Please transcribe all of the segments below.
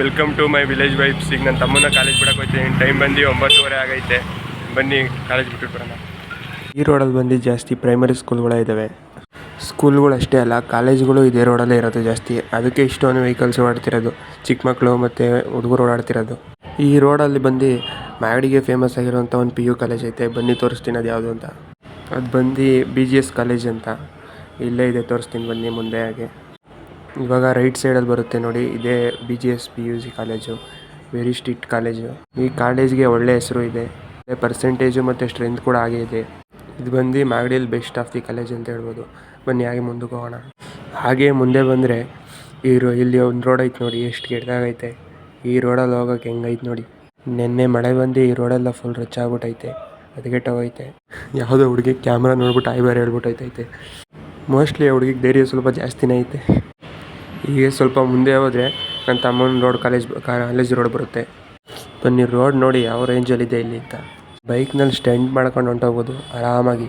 Welcome to my village vibes ಈಗ ನನ್ನ ತಮ್ಮನ ಕಾಲೇಜ್ ಬಿಡಕ್ಕೆ ಹೋಗ್ತೀನಿ ಟೈಮ್ ಬಂದು ಒಂಬತ್ತುವರೆ ಆಗೈತೆ. ಬನ್ನಿ ಕಾಲೇಜ್ ಬಿಟ್ಟು ಬರೋಣ. ಈ ರೋಡಲ್ಲಿ ಬಂದು ಜಾಸ್ತಿ ಪ್ರೈಮರಿ ಸ್ಕೂಲ್ಗಳೇ ಇದ್ದಾವೆ ಸ್ಕೂಲ್ಗಳು ಅಷ್ಟೇ ಅಲ್ಲ, ಕಾಲೇಜ್ಗಳು ಇದೇ ರೋಡಲ್ಲೇ ಇರೋದು ಜಾಸ್ತಿ. ಅದಕ್ಕೆ ಇಷ್ಟೊಂದು ವೆಹಿಕಲ್ಸ್ ಓಡಾಡ್ತಿರೋದು. ಚಿಕ್ಕ ಮಕ್ಕಳು ಮತ್ತು ಹುಡುಗರು ಓಡಾಡ್ತಿರೋದು. ಈ ರೋಡಲ್ಲಿ ಬಂದು ಮ್ಯಾಗಡಿಗೆ ಫೇಮಸ್ ಆಗಿರುವಂಥ ಒಂದು ಪಿ ಯು ಕಾಲೇಜ್ ಐತೆ. ಬನ್ನಿ ತೋರಿಸ್ತೀನಿ ಅದು ಯಾವುದು ಅಂತ. ಅದು ಬಂದು ಬಿ ಜಿ ಎಸ್ ಕಾಲೇಜ್ ಅಂತ. ಇಲ್ಲೇ ಇದೆ, ತೋರಿಸ್ತೀನಿ ಬನ್ನಿ ಮುಂದೆ ಹಾಗೆ. ಇವಾಗ ರೈಟ್ ಸೈಡಲ್ಲಿ ಬರುತ್ತೆ ನೋಡಿ, ಇದೇ B G S P U C college very strict college ಈ ಕಾಲೇಜ್ಗೆ ಒಳ್ಳೆ ಹೆಸರು ಇದೆ. ಪರ್ಸೆಂಟೇಜು ಮತ್ತು ಸ್ಟ್ರೆಂತ್ ಕೂಡ ಹಾಗೆ ಇದೆ. ಇದು ಬಂದು ಮಾಗಡಿಯಲ್ಲಿ ಬೆಸ್ಟ್ ಆಫ್ ದಿ ಕಾಲೇಜ್ ಅಂತ ಹೇಳ್ಬೋದು. ಬನ್ನಿ ಹಾಗೆ ಮುಂದಕ್ಕೆ ಹೋಗೋಣ. ಹಾಗೆ ಮುಂದೆ ಬಂದರೆ ಈ ಇಲ್ಲಿ ಒಂದು ರೋಡ್ ಐತೆ ನೋಡಿ, ಎಷ್ಟು ಕೆಟ್ಟದಾಗೈತೆ. ಈ ರೋಡಲ್ಲಿ ಹೋಗೋಕೆ ಹೆಂಗೈತೆ ನೋಡಿ. ನಿನ್ನೆ ಮಳೆ ಬಂದು ಈ ರೋಡೆಲ್ಲ ಫುಲ್ ರಚ್ ಆಗ್ಬಿಟ್ಟೈತೆ ಅದಕ್ಕೆ ಹೋಗೈತೆ ಯಾವುದೋ ಹುಡುಗಿ ಕ್ಯಾಮ್ರಾ ನೋಡ್ಬಿಟ್ಟು ಐ ಹೇಳ್ಬಿಟ್ಟೈತೈತೆ ಮೋಸ್ಟ್ಲಿ ಆ ಹುಡುಗಿಗೆ ಧೈರ್ಯ ಸ್ವಲ್ಪ ಜಾಸ್ತಿನೇ ಐತೆ. ಈಗ ಸ್ವಲ್ಪ ಮುಂದೆ ಹೋದರೆ ನನ್ನ ತಮ್ಮನ ರೋಡ್ ಕಾಲೇಜ್ ಕಾಲೇಜ್ ರೋಡ್ ಬರುತ್ತೆ. ಬನ್ನಿ ರೋಡ್ ನೋಡಿ ಯಾವ ರೇಂಜಲ್ಲಿದೆ ಇಲ್ಲಿ ಅಂತ. ಬೈಕ್ನಲ್ಲಿ ಸ್ಟೆಂಡ್ ಮಾಡ್ಕೊಂಡು ಹೊಂಟೋಗ್ಬೋದು, ಆರಾಮಾಗಿ.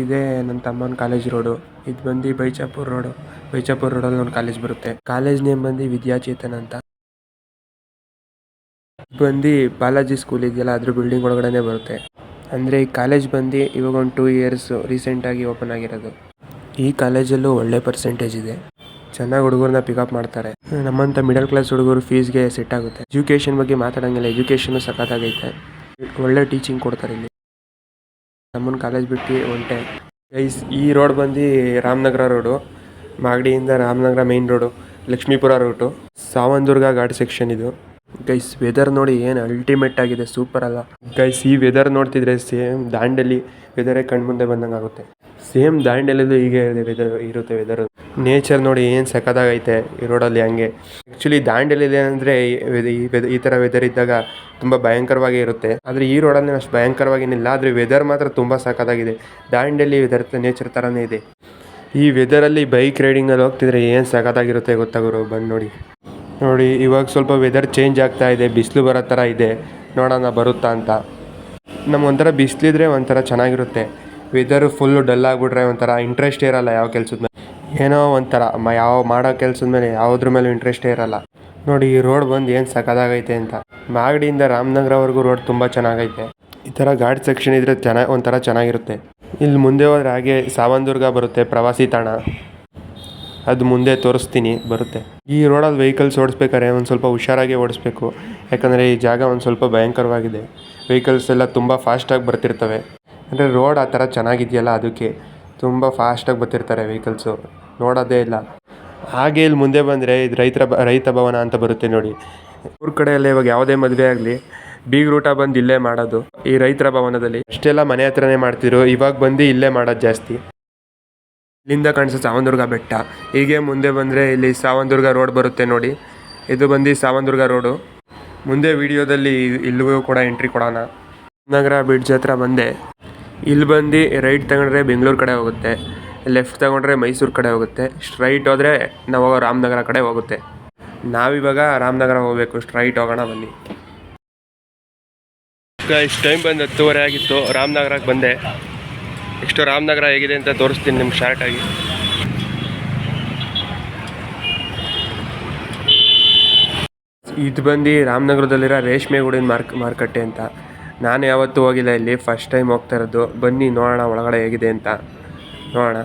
ಇದೇ ನನ್ನ ತಮ್ಮನ ಕಾಲೇಜ್ ರೋಡು ಇದು ಬಂದು ಬೈಚಾಪುರ್ ರೋಡು ಬೈಚಾಪುರ ರೋಡಲ್ಲಿ ಒಂದು ಕಾಲೇಜ್ ಬರುತ್ತೆ. ಕಾಲೇಜ್ ನೇಮ್ ಬಂದು ವಿದ್ಯಾಚೇತನ ಅಂತ. ಬಂದು ಬಾಲಾಜಿ ಸ್ಕೂಲ್ ಇದೆಯಲ್ಲ, ಅದ್ರ ಬಿಲ್ಡಿಂಗ್ ಒಳಗಡೆನೆ ಬರುತ್ತೆ. ಅಂದರೆ ಈ ಕಾಲೇಜ್ ಬಂದು ಇವಾಗ ಒಂದು ಟೂ ಇಯರ್ಸ್ ರೀಸೆಂಟಾಗಿ ಓಪನ್ ಆಗಿರೋದು. ಈ ಕಾಲೇಜಲ್ಲೂ ಒಳ್ಳೆ ಪರ್ಸೆಂಟೇಜ್ ಇದೆ. ಚೆನ್ನಾಗಿ ಹುಡುಗರನ್ನ ಪಿಕಪ್ ಮಾಡ್ತಾರೆ. ನಮ್ಮಂಥ ಮಿಡಲ್ ಕ್ಲಾಸ್ ಹುಡುಗರು ಫೀಸ್ಗೆ ಸೆಟ್ ಆಗುತ್ತೆ. ಎಜುಕೇಷನ್ ಬಗ್ಗೆ ಮಾತಾಡೋಂಗಿಲ್ಲ ಎಜುಕೇಷನು ಸಖತ್ತಾಗೈತೆ. ಒಳ್ಳೆ ಟೀಚಿಂಗ್ ಕೊಡ್ತಾರೆ ಇಲ್ಲಿ. ನಮ್ಮನ್ನ ಕಾಲೇಜ್ ಬಿಟ್ಟು ಹೊಂಟೆ. ಗೈಸ್ ಈ ರೋಡ್ ಬಂದು Ramanagara road ಮಾಗಡಿಯಿಂದ Ramanagara main road Lakshmipura route Savandurga ghat section ಇದು. ಗೈಸ್ ವೆದರ್ ನೋಡಿ ಏನು ಅಲ್ಟಿಮೇಟ್ ಆಗಿದೆ ಸೂಪರ್ ಅಲ್ಲ. ಗೈಸ್ ಈ ವೆದರ್ ನೋಡ್ತಿದ್ರೆ ಸೇಮ್ ದಾಂಡೇಲಿ ವೆದರೇ ಕಣ್ಮುಂದೆ ಬಂದಂಗೆ ಆಗುತ್ತೆ ಸೇಮ್ ದಾಂಡೇಲಿದು ಹೀಗೆ ವೆದರ್ ಇರುತ್ತೆ ವೆದರ್ ನೇಚರ್ ನೋಡಿ ಏನು ಸಖತ್ತಾಗೈತೆ ಈ ರೋಡಲ್ಲಿ ಹಂಗೆ. ಆ್ಯಕ್ಚುಲಿ ದಾಂಡೇಲಿದೆ ಅಂದರೆ ಈ ಥರ ವೆದರ್ ಇದ್ದಾಗ ತುಂಬ ಭಯಂಕರವಾಗಿ ಇರುತ್ತೆ. ಆದರೆ ಈ ರೋಡಲ್ಲಿ ಅಷ್ಟು ಭಯಂಕರವಾಗಿನಿಲ್ಲ ಆದರೆ ವೆದರ್ ಮಾತ್ರ ತುಂಬ ಸಖತ್ತಾಗಿದೆ. ದಾಂಡೇಲಿ ವೆದರ್ ನೇಚರ್ ಥರನೇ ಇದೆ. ಈ ವೆದರಲ್ಲಿ ಬೈಕ್ ರೈಡಿಂಗಲ್ಲಿ ಹೋಗ್ತಿದ್ರೆ ಏನು ಸಖತ್ತಾಗಿರುತ್ತೆ ಗೊತ್ತಾಗೋರು ಬಂದು ನೋಡಿ. ನೋಡಿ, ಇವಾಗ ಸ್ವಲ್ಪ ವೆದರ್ ಚೇಂಜ್ ಆಗ್ತಾ ಇದೆ, ಬಿಸಿಲು ಬರೋ ಥರ ಇದೆ. ನೋಡೋಣ ಬರುತ್ತಾ ಅಂತ. ನಮ್ಮ ಒಂಥರ ಬಿಸಿಲಿದ್ರೆ ಒಂಥರ ಚೆನ್ನಾಗಿರುತ್ತೆ. ವೆದರು ಫುಲ್ಲು ಡಲ್ ಆಗಿಬಿಟ್ರೆ ಒಂಥರ ಇಂಟ್ರೆಸ್ಟ್ ಇರಲ್ಲ ಯಾವ ಕೆಲ್ಸದ ಮೇಲೆ ಏನೋ ಒಂಥರ ಮ, ಯಾವ ಮಾಡೋ ಕೆಲ್ಸದ ಮೇಲೆ ಯಾವುದ್ರ ಮೇಲೂ ಇಂಟ್ರೆಸ್ಟೇ ಇರಲ್ಲ. ನೋಡಿ ಈ ರೋಡ್ ಬಂದು ಏನು ಸಖತ್ತಾಗೈತೆ ಅಂತ. ಮಾಗಡಿಯಿಂದ ರಾಮನಗರವರೆಗೂ ರೋಡ್ ತುಂಬ ಚೆನ್ನಾಗೈತೆ. ಈ ಥರ ಘಾಟ್ ಸೆಕ್ಷನ್ ಇದ್ರೆ ಚೆನ್ನಾಗಿ ಒಂಥರ ಚೆನ್ನಾಗಿರುತ್ತೆ. ಇಲ್ಲಿ ಮುಂದೆ ಹೋದ್ರೆ ಹಾಗೆ ಸಾವಂದುರ್ಗ ಬರುತ್ತೆ ಪ್ರವಾಸಿ ತಾಣ. ಅದು ಮುಂದೆ ತೋರಿಸ್ತೀನಿ, ಬರುತ್ತೆ. ಈ ರೋಡಲ್ಲಿ ವೆಹಿಕಲ್ಸ್ ಓಡಿಸ್ಬೇಕಾದ್ರೆ ಒಂದು ಸ್ವಲ್ಪ ಹುಷಾರಾಗಿ ಓಡಿಸ್ಬೇಕು. ಯಾಕಂದರೆ ಈ ಜಾಗ ಒಂದು ಸ್ವಲ್ಪ ಭಯಂಕರವಾಗಿದೆ. ವೆಹಿಕಲ್ಸ್ ಎಲ್ಲ ತುಂಬ ಫಾಸ್ಟಾಗಿ ಬರ್ತಿರ್ತವೆ. ಅಂದರೆ ರೋಡ್ ಆ ಥರ ಚೆನ್ನಾಗಿದೆಯಲ್ಲ ಅದಕ್ಕೆ ತುಂಬ ಫಾಸ್ಟಾಗಿ ಬರ್ತಿರ್ತಾರೆ ವೆಹಿಕಲ್ಸು. ನೋಡೋದೇ ಇಲ್ಲ. ಹಾಗೆ ಇಲ್ಲಿ ಮುಂದೆ ಬಂದರೆ ಇದು ರೈತರ ಬ, ರೈತ ಭವನ ಅಂತ ಬರುತ್ತೆ ನೋಡಿ. ಊರ ಕಡೆಯೆಲ್ಲ ಇವಾಗ ಯಾವುದೇ ಮದುವೆ ಆಗಲಿ ಬೀಗ್ರೂಟ ಬಂದು ಇಲ್ಲೇ ಮಾಡೋದು. ಈ ರೈತರ ಭವನದಲ್ಲಿ ಅಷ್ಟೆಲ್ಲ ಮನೆ ಹತ್ರನೇ ಮಾಡ್ತಿದ್ರು ಇವಾಗ ಬಂದು ಇಲ್ಲೇ ಮಾಡೋದು ಜಾಸ್ತಿ. ಇಲ್ಲಿಂದ ಕಾಣಿಸೋ ಸಾವಂದುರ್ಗ ಬೆಟ್ಟ. ಹೀಗೆ ಮುಂದೆ ಬಂದರೆ ಇಲ್ಲಿ ಸಾವಂದುರ್ಗ ರೋಡ್ ಬರುತ್ತೆ ನೋಡಿ. ಇದು ಬಂದು ಸಾವಂದುರ್ಗ ರೋಡು. ಮುಂದೆ ವಿಡಿಯೋದಲ್ಲಿ ಇಲ್ಲಿಗೂ ಕೂಡ ಎಂಟ್ರಿ ಕೊಡೋಣ. ನಗರ ಬ್ರಿಡ್ಜ್ ಹತ್ರ ಬಂದೆ. ಇಲ್ಲಿ ಬಂದು ರೈಟ್ ತಗೊಂಡ್ರೆ ಬೆಂಗಳೂರು ಕಡೆ ಹೋಗುತ್ತೆ, ಲೆಫ್ಟ್ ತಗೊಂಡ್ರೆ ಮೈಸೂರು ಕಡೆ ಹೋಗುತ್ತೆ, ಸ್ಟ್ರೈಟ್ ಹೋದರೆ ನಾವು ರಾಮನಗರ ಕಡೆ ಹೋಗುತ್ತೆ. ನಾವಿವಾಗ ರಾಮನಗರ ಹೋಗಬೇಕು, ಸ್ಟ್ರೈಟ್ ಹೋಗೋಣ ಬನ್ನಿ. ಇಷ್ಟು ಟೈಮ್ ಬಂದು ಹತ್ತುವರೆ ಆಗಿತ್ತು, ರಾಮನಗರಕ್ಕೆ ಬಂದೆ. ಎಷ್ಟು ರಾಮನಗರ ಹೇಗಿದೆ ಅಂತ ತೋರಿಸ್ತೀನಿ ನಿಮ್ಗೆ ಶಾರ್ಟಾಗಿ ಇದು ಬಂದು ರಾಮನಗರದಲ್ಲಿರೋ ರೇಷ್ಮೆ ಗೂಡಿನ ಮಾರ್ಕ್, ಮಾರುಕಟ್ಟೆ ಅಂತ. ನಾನು ಯಾವತ್ತೂ ಹೋಗಿಲ್ಲ ಇಲ್ಲಿ. ಫಸ್ಟ್ ಟೈಮ್ ಹೋಗ್ತಾ ಇರೋದು. ಬನ್ನಿ, ನೋಡೋಣ ಒಳಗಡೆ ಹೇಗಿದೆ ಅಂತ. ನೋಡೋಣ.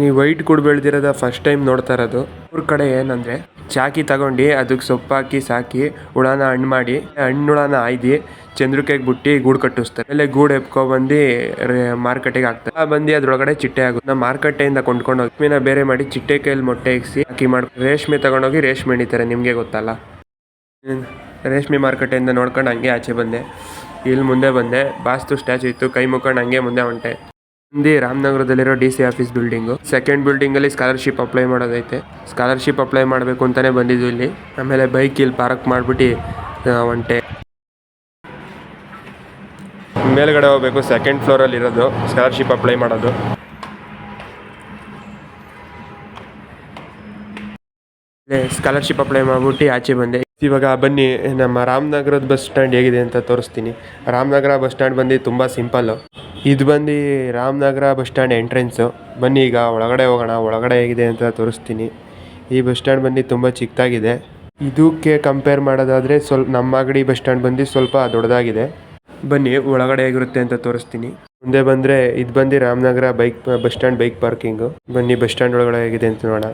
ನೀವು ವೈಟ್ ಗೂಡು ಬೆಳೆದಿರೋದ ಫಸ್ಟ್ ಟೈಮ್ ನೋಡ್ತಾ ಇರೋದು. ಊರ ಕಡೆ ಏನಂದರೆ, ಚಾಕಿ ತಗೊಂಡು ಅದಕ್ಕೆ ಸೊಪ್ಪು ಹಾಕಿ, ಸಾಕಿ, ಹುಳನ ಹಣ್ಣು ಮಾಡಿ ಹಣ್ಣು ಆಯ್ದು ಚಂದ್ರಕಾಯಿಗೆ ಬಿಟ್ಟು ಗೂಡು ಕಟ್ಟಿಸ್ತಾರೆ. ಆಮೇಲೆ ಗೂಡು ಎಪ್ಕೊಬಂದು ಮಾರ್ಕೆಟಿಗೆ ಹಾಕ್ತಾರೆ. ಬಂದು ಅದ್ರೊಳಗಡೆ ಚಿಟ್ಟೆ ಆಗುತ್ತೆ ನಾವು ಮಾರ್ಕೆಟೆಯಿಂದ ಕೊಂಡ್ಕೊಂಡು ಹೋಗಿ ಮೀನ ಬೇರೆ ಮಾಡಿ ಚಿಟ್ಟೆ ಕೈಯಲ್ಲಿ ಮೊಟ್ಟೆ ಇಕ್ಸಿ, ಹಾಕಿ ಮಾಡಿ ರೇಷ್ಮೆ ತಗೊಂಡೋಗಿ ರೇಷ್ಮೆ ಎಣಿತಾರೆ ನಿಮಗೆ ಗೊತ್ತಲ್ಲ. ರೇಷ್ಮೆ ಮಾರುಕಟ್ಟೆಯಿಂದ ನೋಡ್ಕೊಂಡು ಹಂಗೆ ಆಚೆ ಬಂದೆ. ಇಲ್ಲಿ ಮುಂದೆ ಬಂದೆ. ಬಾಸ್ತು ಸ್ಟ್ಯಾಚು ಇತ್ತು. ಕೈ ಮುಕ್ಕೊಂಡು ಹಂಗೆ ಮುಂದೆ ಹೊಂಟೆ. ಮುಂದೆ ರಾಮನಗರದಲ್ಲಿರೋ D C office building second ಬಿಲ್ಡಿಂಗಲ್ಲಿ scholarship apply ಮಾಡೋದೈತೆ. ಸ್ಕಾಲರ್ಶಿಪ್ ಅಪ್ಲೈ ಮಾಡಬೇಕು ಅಂತಲೇ ಬಂದಿದ್ದು ಇಲ್ಲಿ. ಆಮೇಲೆ ಬೈಕ್ ಇಲ್ಲಿ ಪಾರ್ಕ್ ಮಾಡಿಬಿಟ್ಟು ಹೊಂಟೆ. ಮೇಲ್ಗಡೆ ಹೋಗ್ಬೇಕು. ಸೆಕೆಂಡ್ ಫ್ಲೋರಲ್ಲಿ ಇರೋದು. ಸ್ಕಾಲರ್ಶಿಪ್ ಅಪ್ಲೈ ಮಾಡೋದು. ಸ್ಕಾಲರ್ಶಿಪ್ ಅಪ್ಲೈ ಮಾಡ್ಬಿಟ್ಟು ಆಚೆ ಬಂದೆ. ಇವಾಗ ಬನ್ನಿ, ನಮ್ಮ ರಾಮನಗರದ ಬಸ್ ಸ್ಟ್ಯಾಂಡ್ ಹೇಗಿದೆ ಅಂತ ತೋರಿಸ್ತೀನಿ. ರಾಮನಗರ ಬಸ್ ಸ್ಟ್ಯಾಂಡ್ ಬಂದು ತುಂಬ ಸಿಂಪಲ್ಲು ಇದು ಬಂದು ರಾಮನಗರ ಬಸ್ ಸ್ಟ್ಯಾಂಡ್ ಎಂಟ್ರೆನ್ಸು. ಬನ್ನಿ ಈಗ ಒಳಗಡೆ ಹೋಗೋಣ, ಒಳಗಡೆ ಹೇಗಿದೆ ಅಂತ ತೋರಿಸ್ತೀನಿ. ಈ ಬಸ್ ಸ್ಟ್ಯಾಂಡ್ ಬಂದು ತುಂಬ ಚಿಕ್ಕದಾಗಿದೆ. ಇದಕ್ಕೆ ಕಂಪೇರ್ ಮಾಡೋದಾದರೆ ಸ್ವಲ್ಪ ನಮ್ಮ ಅಗಡಿ ಬಸ್ ಸ್ಟ್ಯಾಂಡ್ ಬಂದು ಸ್ವಲ್ಪ ದೊಡ್ಡದಾಗಿದೆ. ಬನ್ನಿ, ಒಳಗಡೆ ಹೇಗಿರುತ್ತೆ ಅಂತ ತೋರಿಸ್ತೀನಿ. ಮುಂದೆ ಬಂದರೆ, ಇದು ಬಂದು Ramanagara bike, bus stand bike parking. ಬನ್ನಿ, ಬಸ್ ಸ್ಟ್ಯಾಂಡ್ ಒಳಗಡೆ ಹೇಗಿದೆ ಅಂತ ನೋಡೋಣ.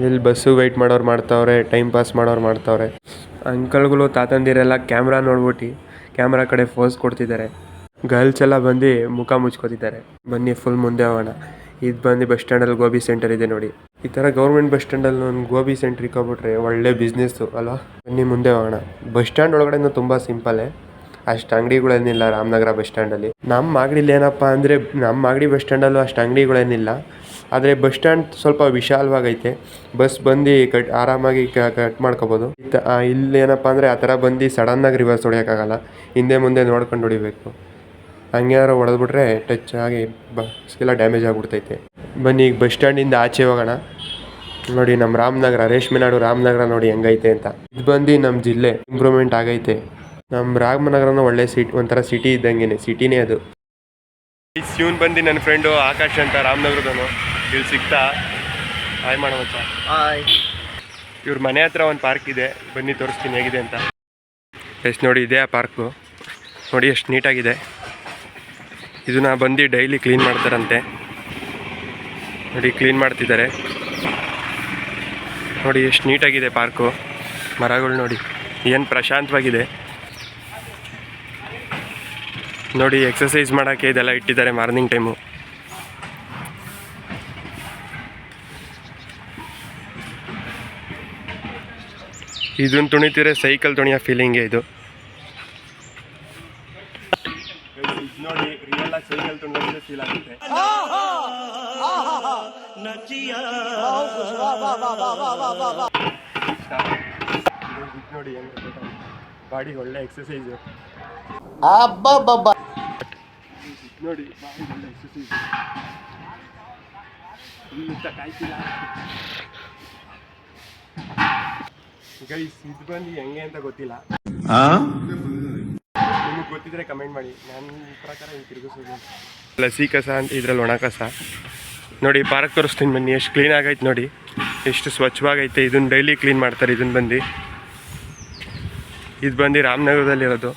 ಇಲ್ಲಿ ಬಸ್ಸು ವೆಯ್ಟ್ ಮಾಡೋರು ಮಾಡ್ತಾವ್ರೆ ಟೈಮ್ ಪಾಸ್ ಮಾಡೋರು ಮಾಡ್ತಾವ್ರೆ. ಅಂಕಲ್ಗಳು ತಾತಂದಿರೆಲ್ಲ ಕ್ಯಾಮ್ರಾ ನೋಡ್ಬಿಟ್ಟು ಕ್ಯಾಮ್ರಾ ಕಡೆ ಫೋಸ್ ಕೊಡ್ತಿದ್ದಾರೆ. ಗರ್ಲ್ಸ್ ಎಲ್ಲ ಬಂದು ಮುಖ ಮುಚ್ಕೋತಿದ್ದಾರೆ. ಬನ್ನಿ ಫುಲ್ ಮುಂದೆ ಹೋಗೋಣ. ಇದು ಬಂದು ಬಸ್ ಸ್ಟ್ಯಾಂಡಲ್ಲಿ ಗೋಬಿ ಸೆಂಟರ್ ಇದೆ ನೋಡಿ. ಈ ಥರ ಗೌರ್ಮೆಂಟ್ ಬಸ್ ಸ್ಟ್ಯಾಂಡಲ್ಲಿ ಒಂದು ಗೋಬಿ ಸೆಂಟ್ರ್ ಇಕ್ಕೊಬಿಟ್ರೆ ಒಳ್ಳೆ ಬಿಸ್ನೆಸ್ಸು ಅಲ್ವಾ? ಬನ್ನಿ ಮುಂದೆ ಹೋಗೋಣ. ಬಸ್ ಸ್ಟ್ಯಾಂಡ್ ಒಳಗಡೆನೂ ತುಂಬ ಸಿಂಪಲ್ಲೇ ಅಷ್ಟು ಅಂಗಡಿಗಳೇನಿಲ್ಲ ರಾಮನಗರ ಬಸ್ ಸ್ಟ್ಯಾಂಡಲ್ಲಿ ನಮ್ಮ ಮಾಗಡಿಲಿ ಏನಪ್ಪ ಅಂದರೆ ನಮ್ಮ ಮಾಗಡಿ ಬಸ್ ಸ್ಟ್ಯಾಂಡಲ್ಲೂ ಅಷ್ಟು ಅಂಗಡಿಗಳೇನಿಲ್ಲ. ಆದರೆ ಬಸ್ ಸ್ಟ್ಯಾಂಡ್ ಸ್ವಲ್ಪ ವಿಶಾಲವಾಗೈತೆ. ಬಸ್ ಬಂದು ಕಟ್ ಆರಾಮಾಗಿ ಕಟ್ ಮಾಡ್ಕೋಬೋದು. ಇಲ್ಲಿ ಏನಪ್ಪ ಅಂದರೆ ಆ ಥರ ಬಂದು ಸಡನ್ನಾಗಿ ರಿವರ್ಸ್ ಹೊಡಿಯೋಕ್ಕಾಗಲ್ಲ ಹಿಂದೆ ಮುಂದೆ ನೋಡ್ಕೊಂಡು ಹೊಡಿಬೇಕು. ಹಂಗೇನಾರು ಹೊಡೆದ್ಬಿಟ್ರೆ ಟಚ್ ಆಗಿ ಬಸ್ಗೆಲ್ಲ ಡ್ಯಾಮೇಜ್ ಆಗಿಬಿಡ್ತೈತೆ. ಬನ್ನಿ, ಈಗ ಬಸ್ ಸ್ಟ್ಯಾಂಡಿಂದ ಆಚೆ ಹೋಗೋಣ. ನೋಡಿ, ನಮ್ಮ ರಾಮನಗರ ರೇಷ್ಮೆನಾಡು ರಾಮನಗರ ನೋಡಿ ಹೆಂಗೈತೆ ಅಂತ. ಇದು ಬಂದು ನಮ್ಮ ಜಿಲ್ಲೆ ಇಂಪ್ರೂವ್ಮೆಂಟ್ ಆಗೈತೆ. ನಮ್ಮ ರಾಮನಗರನ ಒಳ್ಳೆ ಸಿಟಿ, ಒಂಥರ ಸಿಟಿ ಇದ್ದಂಗೆ ಸಿಟಿನೇ ಅದು. ಇವನು ಬಂದು ನನ್ನ ಫ್ರೆಂಡು ಆಕಾಶ್ ಅಂತ ರಾಮನಗರದವನು. ಇಲ್ಲಿ ಸಿಗ್ತಾ. ಹಾಯ್ ಮಾಡೋ ಹಾಯ್ ಇವ್ರ ಮನೆ ಹತ್ರ ಒಂದು ಪಾರ್ಕ್ ಇದೆ. ಬನ್ನಿ ತೋರಿಸ್ತೀನಿ ಹೇಗಿದೆ ಅಂತ. ಎಷ್ಟು ನೋಡಿ ಇದೆ ಆ ಪಾರ್ಕು ನೋಡಿ ಎಷ್ಟು ನೀಟಾಗಿದೆ ಇದನ್ನ ಬಂದು ಡೈಲಿ ಕ್ಲೀನ್ ಮಾಡ್ತಾರಂತೆ. ನೋಡಿ ಕ್ಲೀನ್ ಮಾಡ್ತಿದ್ದಾರೆ. ನೋಡಿ ಎಷ್ಟು ನೀಟಾಗಿದೆ ಪಾರ್ಕು ಮರಗಳು ನೋಡಿ. ಏನು ಪ್ರಶಾಂತವಾಗಿದೆ. ನೋಡಿ ಎಕ್ಸಸೈಸ್ ಮಾಡೋಕ್ಕೆ ಇದೆಲ್ಲ ಇಟ್ಟಿದ್ದಾರೆ ಮಾರ್ನಿಂಗ್ ಟೈಮು ಇದನ್ನ ತುಣಿತಿದ್ರೆ ಸೈಕಲ್ ತುಣಿಯೋ ಫೀಲಿಂಗೇ ಇದು. ನೋಡಿ ರಿಯಲ್ ಆಗಿ ಸೈಕಲ್ ತುಣಿದ್ರೆ ಫೀಲ್ ಆಗುತ್ತೆ. ನೋಡಿ ಬಾಡಿ ಒಳ್ಳೆ ಎಕ್ಸಸೈಸ್ ಅಬ್ಬಬ್ಬಬ್ಬ. ನೋಡಿ ಬಾಡಿ ಒಳ್ಳೆ ಎಕ್ಸಸೈಸ್ ಕಾಯ್ತಿಲ್ಲ ಗೈಸ್ ಇದು ಬಂದು ಹೆಂಗೆ ಅಂತ ಗೊತ್ತಿಲ್ಲ. ನಿಮಗೆ ಗೊತ್ತಿದ್ರೆ ಕಮೆಂಟ್ ಮಾಡಿ. ನನ್ನ ಪ್ರಕಾರ ಹಿಂಗೆ ತಿರುಗಿಸೋದು. ಲಸಿ ಕಸ ಅಂತ ಇದ್ರಲ್ಲಿ ಒಣ ಕಸ. ನೋಡಿ ಪಾರ್ಕ್ ತೋರಿಸ್ತೀನಿ ಬನ್ನಿ. ಎಷ್ಟು ಕ್ಲೀನ್ ಆಗೈತೆ ನೋಡಿ. ಎಷ್ಟು ಸ್ವಚ್ಛವಾಗೈತೆ. ಇದನ್ನ ಡೈಲಿ ಕ್ಲೀನ್ ಮಾಡ್ತಾರೆ ಇದನ್ನ ಬಂದು. ಇದು ಬಂದು ರಾಮನಗರದಲ್ಲಿರೋದು.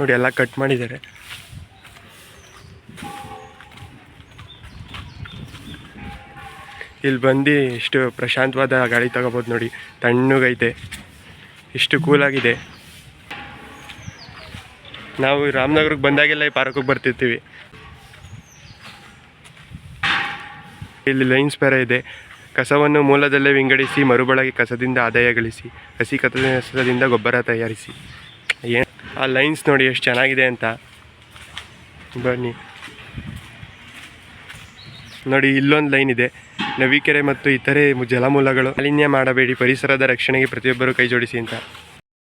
ನೋಡಿ ಎಲ್ಲ ಕಟ್ ಮಾಡಿದ್ದಾರೆ. ಇಲ್ಲಿ ಬಂದು ಎಷ್ಟು ಪ್ರಶಾಂತವಾದ ಗಾಳಿ ತಗೋಬೋದು ನೋಡಿ. ತಣ್ಣಗೈತೆ. ಎಷ್ಟು ಕೂಲಾಗಿದೆ ನಾವು ರಾಮನಗರಕ್ಕೆ ಬಂದಾಗೆಲ್ಲ ಈ ಪಾರ್ಕಿಗೆ ಬರ್ತಿರ್ತೀವಿ. ಇಲ್ಲಿ ಲೈನ್ಸ್ ಬೇರೆ ಇದೆ. ಕಸವನ್ನು ಮೂಲದಲ್ಲೇ ವಿಂಗಡಿಸಿ, ಮರುಬಳಕೆ ಕಸದಿಂದ ಆದಾಯ ಗಳಿಸಿ, ಹಸಿ ಕಸದಿಂದ ಗೊಬ್ಬರ ತಯಾರಿಸಿ. ಏನು ಆ ಲೈನ್ಸ್ ನೋಡಿ ಎಷ್ಟು ಚೆನ್ನಾಗಿದೆ ಅಂತ. ಬನ್ನಿ. ನೋಡಿ ಇಲ್ಲೊಂದು ಲೈನ್ ಇದೆ. ನವಿಕೆರೆ ಮತ್ತು ಇತರೆ ಜಲಮೂಲಗಳು ಮಾಲಿನ್ಯ ಮಾಡಬೇಡಿ ಪರಿಸರದ ರಕ್ಷಣೆಗೆ ಪ್ರತಿಯೊಬ್ಬರು ಕೈ ಜೋಡಿಸಿ ಅಂತ.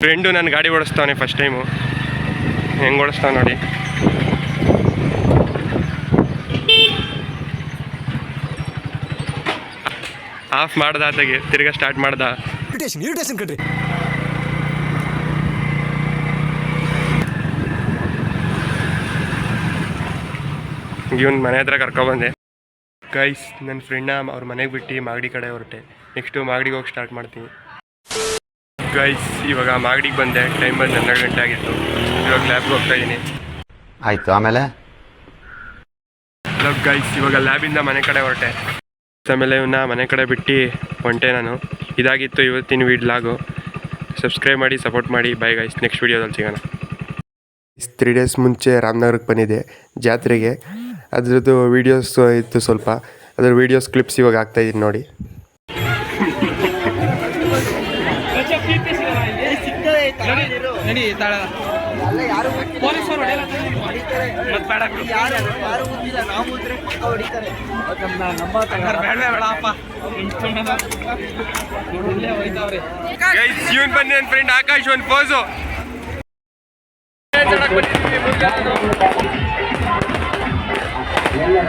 ಫ್ರೆಂಡು ನಾನು ಗಾಡಿ ಓಡಿಸ್ತಾವನೆ ಫಸ್ಟ್ ಟೈಮು ಹೆಂಗೆ ಓಡಿಸ್ತಾವ ನೋಡಿ. ಆಫ್ ಮಾಡ್ದ ಆತಗೆ ತಿರ್ಗಾ ಸ್ಟಾರ್ಟ್ ಮಾಡ್ದ. ಇರಿಟೇಷನ್ ಇರಿಟೇಷನ್ ಕಣ್ರಿ. ಇವನ್ ಮನೆ ಹತ್ರ ಕರ್ಕೊಬಂದೆ ಗೈಸ್ ನನ್ನ ಫ್ರೆಂಡ್ನ ಅವ್ರ ಮನೆಗೆ ಬಿಟ್ಟು ಮಾಗಡಿ ಕಡೆ ಹೊರಟೆ. ನೆಕ್ಸ್ಟು ಮಾಗಡಿಗೆ ಹೋಗಿ ಸ್ಟಾರ್ಟ್ ಮಾಡ್ತೀನಿ. ಗೈಸ್ ಇವಾಗ ಮಾಗಡಿಗೆ ಬಂದೆ. ಟೈಮ್ ಬಂದು ಹನ್ನೆರಡು ಗಂಟೆ ಆಗಿತ್ತು. ಇವಾಗ ಲ್ಯಾಬ್ಗೆ ಹೋಗ್ತಾ ಇದ್ದೀನಿ ಆಯಿತು ಆಮೇಲೆ? ಹಲೋ ಗೈಸ್ ಇವಾಗ ಲ್ಯಾಬಿಂದ ಮನೆ ಕಡೆ ಹೊರಟೆ. ಆಮೇಲೆ ಇವನ್ನ ಮನೆ ಕಡೆ ಬಿಟ್ಟು ಹೊಂಟೆ ನಾನು. ಇದಾಗಿತ್ತು ಇವತ್ತಿನ ವಿಡ್ಲಾಗು ಸಬ್ಸ್ಕ್ರೈಬ್ ಮಾಡಿ ಸಪೋರ್ಟ್ ಮಾಡಿ. ಬೈ ಗೈಸ್ ನೆಕ್ಸ್ಟ್ ವೀಡಿಯೋದಲ್ಲಿ ಸಿಗೋಣ. ತ್ರೀ ಡೇಸ್ ಮುಂಚೆ ರಾಮನಗರಕ್ಕೆ ಬಂದಿದ್ದೆ. ಜಾತ್ರೆಗೆ. ಅದ್ರದ್ದು ವೀಡಿಯೋಸ್ ಇತ್ತು ಸ್ವಲ್ಪ. ಅದ್ರ ವೀಡಿಯೋಸ್ ಕ್ಲಿಪ್ಸ್ ಇವಾಗ ಆಗ್ತಾ ಇದೀನಿ ನೋಡಿ. ಬನ್ನಿ ನನ್ನ ಫ್ರೆಂಡ್ ಆಕಾಶ್ ಒಂದು ಪೋಸು ಮಂದಿರ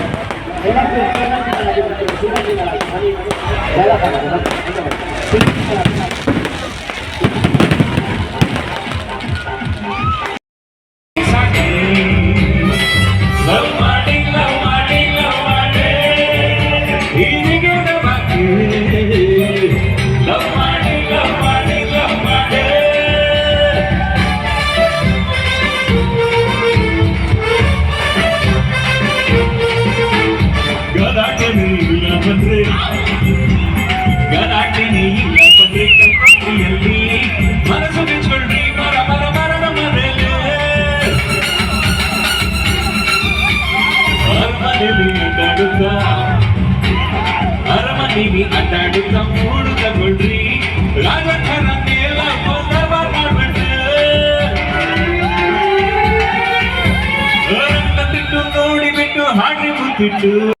Gracias. ಬಿಟ್ಟು ನೋಡಿ ಬಿಟ್ಟು ಹಾಗೆ ಕೂತಿಟ್ಟು